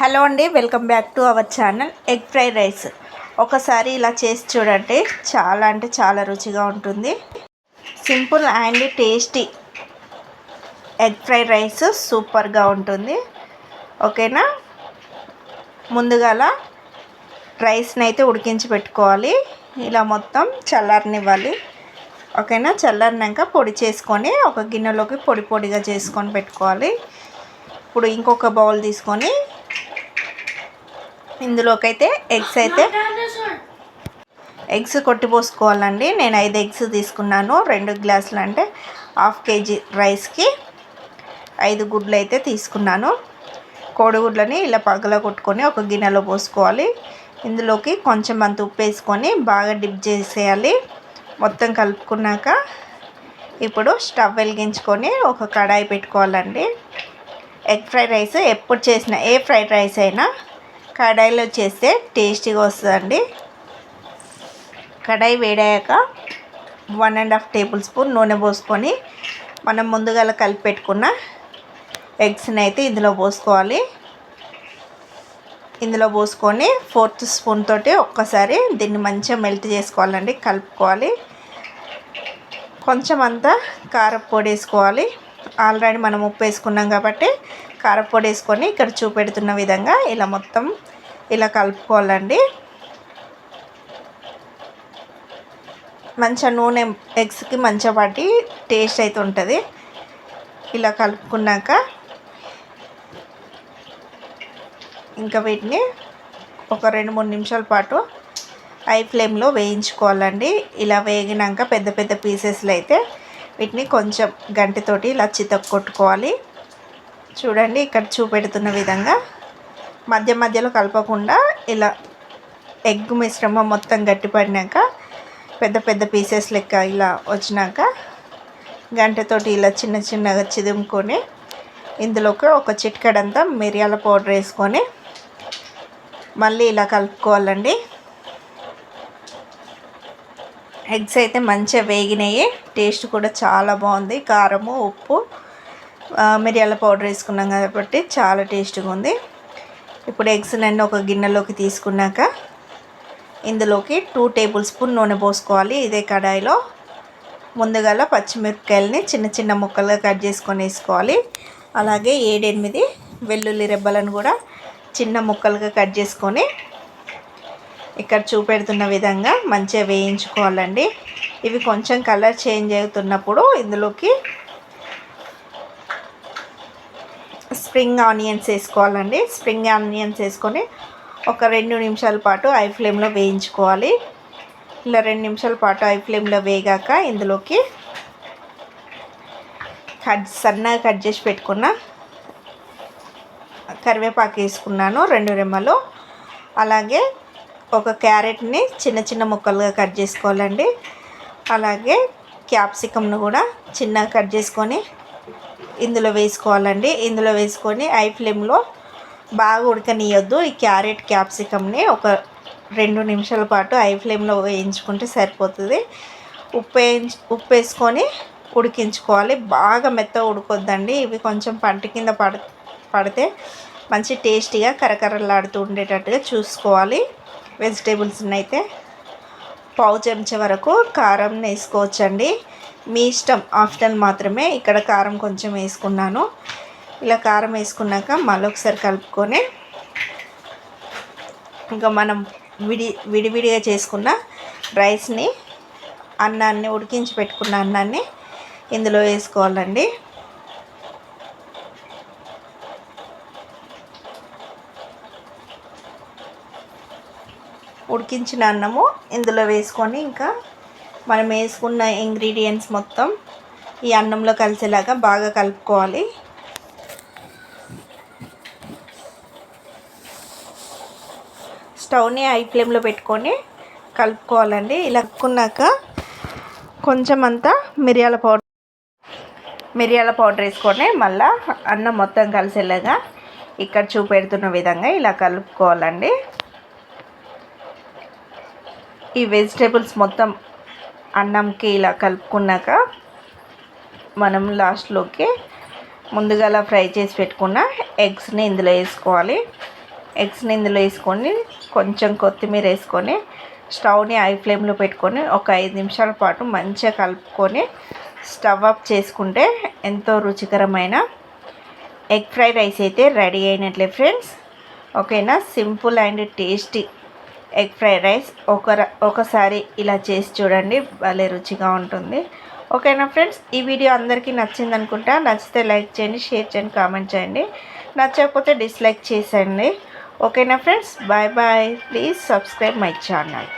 Hello అండి welcome back to our channel egg fried rice. ఒకసారి ఇలా చేసి చూడండి చాలా అంటే చాలా రుచిగా ఉంటుంది. Simple and tasty egg fried rice సూపర్గా ఉంటుంది. ఓకేనా? ముందుగాల రైస్ని అయితే ఉడికించి పెట్టుకోవాలి. ఇలా మొత్తం చల్లారనివ్వాలి. ఓకేనా? చల్లారినాక పొడి చేసుకొని ఒక గిన్నెలోకి పొడి పొడిగా చేసుకొని పెట్టుకోవాలి. ఇప్పుడు ఇంకొక బౌల్ తీసుకొని ఇందులోకైతే ఎగ్స్ అయితే ఎగ్స్ కొట్టి పోసుకోవాలండి నేను ఐదు ఎగ్స్ తీసుకున్నాను. రెండు గ్లాసులు అంటే హాఫ్ కేజీ రైస్కి ఐదు గుడ్లు అయితే తీసుకున్నాను. కోడిగుడ్లని ఇలా పగల కొట్టుకొని ఒక గిన్నెలో పోసుకోవాలి. ఇందులోకి కొంచెం అంత ఉప్పు వేసుకొని బాగా డిప్ చేసేయాలి. మొత్తం కలుపుకున్నాక ఇప్పుడు స్టవ్ వెలిగించుకొని ఒక కడాయి పెట్టుకోవాలండి. ఎగ్ ఫ్రైడ్ రైస్ ఎప్పుడు చేసిన ఏ ఫ్రైడ్ రైస్ అయినా కడాయిలో చేస్తే టేస్టీగా వస్తుందండి. కడాయి వేడాక one and half tablespoon నూనె పోసుకొని మనం ముందుగా కలిపి పెట్టుకున్న ఎగ్స్ని అయితే ఇందులో పోసుకోవాలి. ఇందులో పోసుకొని ఫోర్త్ స్పూన్ తోటి ఒక్కసారి దీన్ని మంచిగా మెల్ట్ చేసుకోవాలండి కలుపుకోవాలి. కొంచెం అంతా కారపొడి వేసుకోవాలి. ఆల్రెడీ మనం ఉప్పు వేసుకున్నాం కాబట్టి కారపొడి వేసుకొని ఇక్కడ చూపెడుతున్న విధంగా ఇలా మొత్తం ఇలా కలుపుకోవాలండి. మంచిగా నూనె ఎగ్స్కి మంచిగా పట్టి టేస్ట్ అయితే ఉంటుంది. ఇలా కలుపుకున్నాక ఇంకా వీటిని ఒక రెండు మూడు నిమిషాల పాటు హై ఫ్లేమ్లో వేయించుకోవాలండి. ఇలా వేగినాక పెద్ద పెద్ద పీసెస్లు అయితే వీటిని కొంచెం గంటితోటి ఇలా చితక్ కొట్టుకోవాలి. చూడండి ఇక్కడ చూపెడుతున్న విధంగా. మధ్య మధ్యలో కలపకుండా ఇలా ఎగ్ మిశ్రమం మొత్తం గట్టిపడినాక పెద్ద పెద్ద పీసెస్ లెక్క ఇలా వచ్చినాక గంటతోటి ఇలా చిన్న చిన్నగా చిదుముకొని ఇందులోకి ఒక చిట్కడంతా మిరియాల పౌడర్ వేసుకొని మళ్ళీ ఇలా కలుపుకోవాలండి. ఎగ్స్ అయితే మంచిగా వేగినాయి. టేస్ట్ కూడా చాలా బాగుంది. కారము ఉప్పు మిరియాల పౌడర్ వేసుకున్నాం కాబట్టి చాలా టేస్ట్గా ఉంది. ఇప్పుడు ఎగ్స్ నన్ను ఒక గిన్నెలోకి తీసుకున్నాక ఇందులోకి టూ టేబుల్ స్పూన్ నూనె పోసుకోవాలి. ఇదే కడాయిలో ముందుగాల పచ్చిమిరపకాయలని చిన్న చిన్న ముక్కలుగా కట్ చేసుకొని వేసుకోవాలి. అలాగే ఏడెనిమిది వెల్లుల్లి రెబ్బలను కూడా చిన్న ముక్కలుగా కట్ చేసుకొని ఇక్కడ చూపెడుతున్న విధంగా మంచిగా వేయించుకోవాలండి. ఇవి కొంచెం కలర్ చేంజ్ అవుతున్నప్పుడు ఇందులోకి స్ప్రింగ్ ఆనియన్స్ వేసుకోవాలండి. స్ప్రింగ్ ఆనియన్స్ వేసుకొని ఒక రెండు నిమిషాల పాటు ఐ ఫ్లేమ్లో వేయించుకోవాలి. ఇలా రెండు నిమిషాల పాటు ఐ ఫ్లేమ్లో వేగాక ఇందులోకి కట్ సన్నగా కట్ చేసి పెట్టుకున్న కరివేపాకు వేసుకున్నాను రెండు రెమ్మలు. అలాగే ఒక క్యారెట్ని చిన్న చిన్న ముక్కలుగా కట్ చేసుకోవాలండి. అలాగే క్యాప్సికమ్ను కూడా చిన్నగా కట్ చేసుకొని ఇందులో వేసుకోవాలండి. ఇందులో వేసుకొని ఐ ఫ్లేమ్లో బాగా ఉడకనియొద్దు. ఈ క్యారెట్ క్యాప్సికమ్ని ఒక రెండు నిమిషాల పాటు ఐ ఫ్లేమ్లో వేయించుకుంటే సరిపోతుంది. ఉప్పు వేయించి ఉప్పు వేసుకొని ఉడికించుకోవాలి. బాగా మెత్త ఉడకొద్దండి. ఇవి కొంచెం పంట కింద పడ పడితే మంచి టేస్టీగా కరకరలాడుతూ ఉండేటట్టుగా చూసుకోవాలి. వెజిటేబుల్స్ని అయితే పావు చెంచా వరకు కారం వేసుకోవచ్చండి. మీ ఇష్టం ఆప్షనల్ మాత్రమే ఇక్కడ కారం కొంచెం వేసుకున్నాను. ఇలా కారం వేసుకున్నాక మళ్ళీ ఒకసారి కలుపుకొని ఇంకా మనం విడి విడివిడిగా చేసుకున్న రైస్ని అన్నాన్ని ఉడికించి పెట్టుకున్న అన్నాన్ని ఇందులో వేసుకోవాలండి. ఉడికించిన అన్నము ఇందులో వేసుకొని ఇంకా మనం వేసుకున్న ఇంగ్రీడియంట్స్ మొత్తం ఈ అన్నంలో కలిసేలాగా బాగా కలుపుకోవాలి. స్టవ్ని హై ఫ్లేమ్లో పెట్టుకొని కలుపుకోవాలండి. ఇలా కలుపుకున్నాక కొంచెం అంతా మిరియాల పౌడర్ మిరియాల పౌడర్ వేసుకొని మళ్ళీ అన్నం మొత్తం కలిసేలాగా ఇక్కడ చూపెడుతున్న విధంగా ఇలా కలుపుకోవాలండి. ఈ వెజిటేబుల్స్ మొత్తం అన్నంకి ఇలా కలుపుకున్నాక మనం లాస్ట్లోకి ముందుగా ఫ్రై చేసి పెట్టుకున్న ఎగ్స్ని ఇందులో వేసుకోవాలి. ఎగ్స్ని ఇందులో వేసుకొని కొంచెం కొత్తిమీర వేసుకొని స్టవ్ని హై ఫ్లేమ్లో పెట్టుకొని ఒక ఐదు నిమిషాల పాటు మంచిగా కలుపుకొని స్టవ్ ఆఫ్ చేసుకుంటే ఎంతో రుచికరమైన ఎగ్ ఫ్రైడ్ రైస్ అయితే రెడీ అయినట్లే ఫ్రెండ్స్. ఓకేనా? Simple and tasty egg fried rice ఒక ఒకసారి ఇలా చేసి చూడండి భలే రుచిగా ఉంటుంది. ఓకేనా ఫ్రెండ్స్? ఈ వీడియో అందరికీ నచ్చింది అనుకుంటా నచ్చితే లైక్ చేయండి షేర్ చేయండి కామెంట్ చేయండి. నచ్చకపోతే డిస్లైక్ చేసేయండి. ఓకేనా friends? Bye bye. Please subscribe my channel.